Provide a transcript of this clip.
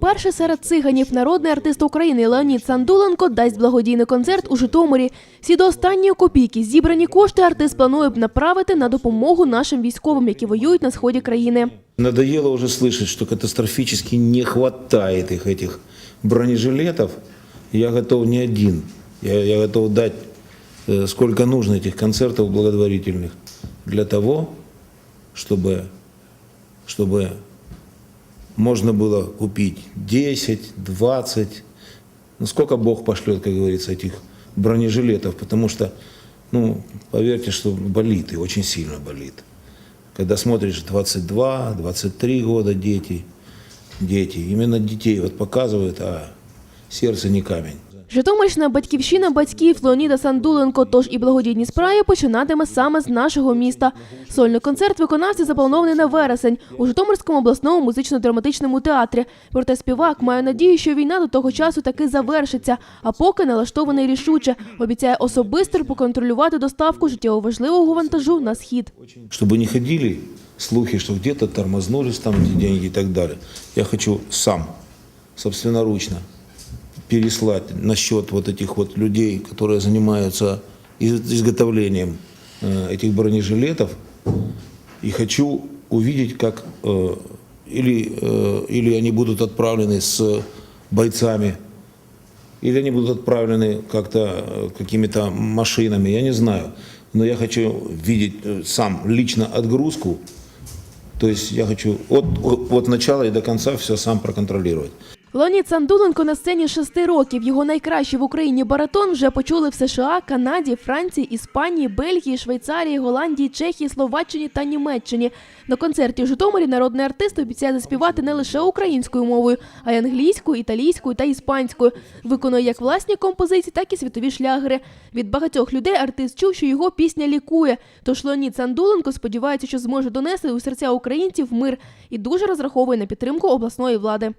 Перший серед циганів народний артист України Леонід Сандуленко дасть благодійний концерт у Житомирі. Всі до останньої копійки зібрані кошти артист планує б направити на допомогу нашим військовим, які воюють на сході країни. Надоело уже слышать, что катастрофически не хватает их, этих бронежилетов. Я готов не один. Я, я готов дать э, сколько нужно этих концертов благотворительных для того, чтобы, чтобы можно было купить 10, 20, ну сколько Бог пошлет, как говорится, этих бронежилетов, потому что, ну, поверьте, что болит и очень сильно болит. Когда смотришь 22, 23 года дети, дети, именно детей вот показывают, а сердце не камень. Житомирщина батьківщина батьків Леоніда Сандуленко. Тож і благодійні справи починатиме саме з нашого міста. Сольний концерт виконавці запланований на вересень у Житомирському обласному музично-драматичному театрі. Проте співак має надію, що війна до того часу таки завершиться. А поки налаштований рішуче, обіцяє особисто поконтролювати доставку життєво важливого вантажу на схід. Чтобы не ходили слухи, что где-то тормознулись там эти деньги и так далее. Я хочу сам, собственноручно переслать на счет вот этих вот людей, которые занимаются из- изготовлением э, этих бронежилетов. И хочу увидеть, как э, или, э, или они будут отправлены с бойцами, или они будут отправлены как-то какими-то машинами, я не знаю. Но я хочу видеть сам лично отгрузку. То есть я хочу от, от начала и до конца все сам проконтролировать. Леонід Сандуленко на сцені шести років. Його найкращий в Україні баратон вже почули в США, Канаді, Франції, Іспанії, Бельгії, Швейцарії, Голландії, Чехії, Словаччині та Німеччині. На концерті у Житомирі народний артист обіцяє заспівати не лише українською мовою, а й англійською, італійською та іспанською. Виконує як власні композиції, так і світові шлягери. Від багатьох людей артист чув, що його пісня лікує. Тож Леонід Сандуленко сподівається, що зможе донести у серця українців мир і дуже розраховує на підтримку обласної влади.